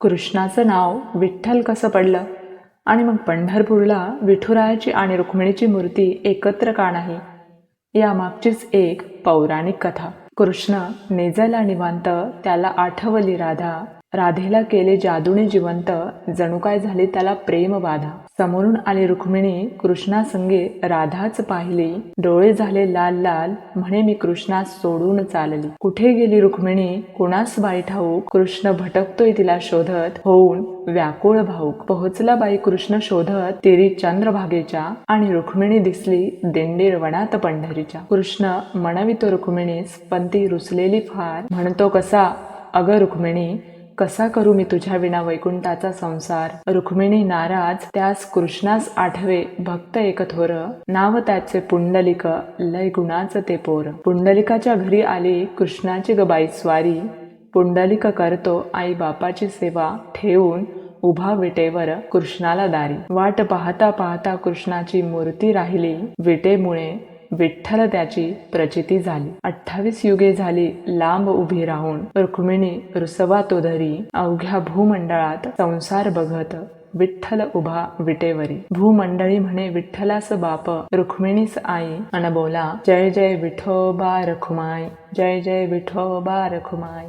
कृष्णाचं नाव विठ्ठल कसं पडलं? आणि मग पंढरपूरला विठुरायाची आणि रुक्मिणीची मूर्ती एकत्र का नाही? यामागचीच एक पौराणिक कथा. कृष्ण निजला निवांत त्याला आठवली राधा राधेला केले जादूने जिवंत जणू काय झाले त्याला प्रेम बाधा. समोरून आली रुक्मिणी कृष्णासंगे राधाच पाहिली. डोळे झाले लाल लाल म्हणे मी कृष्णा सोडून चालली. कुठे गेली रुक्मिणी? कुणास बाई ठाऊक? कृष्ण भटकतोय तिला शोधत होऊन व्याकुळ भाऊक. पोहोचला बाई कृष्ण शोधत तिरी चंद्रभागेच्या. आणि रुक्मिणी दिसली दिंडीर वनात पंढरीच्या. कृष्ण म्हणवितो रुक्मिणीस पण ती रुसलेली फार. म्हणतो कसा? अगं रुक्मिणी कसा करू मी तुझ्या विना वैकुंठाचा संसार? रुक्मिणी नाराज त्यास कृष्णास आठवे भक्त एक थोर नाव त्याचे पुंडलिक लय गुणाचं ते पोर. पुंडलिकाच्या घरी आली कृष्णाची गबाई स्वारी. पुंडलिक करतो आई बापाची सेवा ठेवून उभा विटेवर कृष्णाला दारी. वाट पाहता पाहता कृष्णाची मूर्ती राहिली विटेमुळे विठ्ठल त्याची प्रचिती झाली. अठ्ठावीस युगे झाली लांब उभी राहून रुक्मिणी रुसवा तो धरी अवघ्या भूमंडळात संसार बघत विठ्ठल उभा विटेवरी. भूमंडळी म्हणे विठ्ठलास बाप रुक्मिणीस आई अन बोला जय जय विठोबा रखुमाई जय जय विठोबा रखुमाई.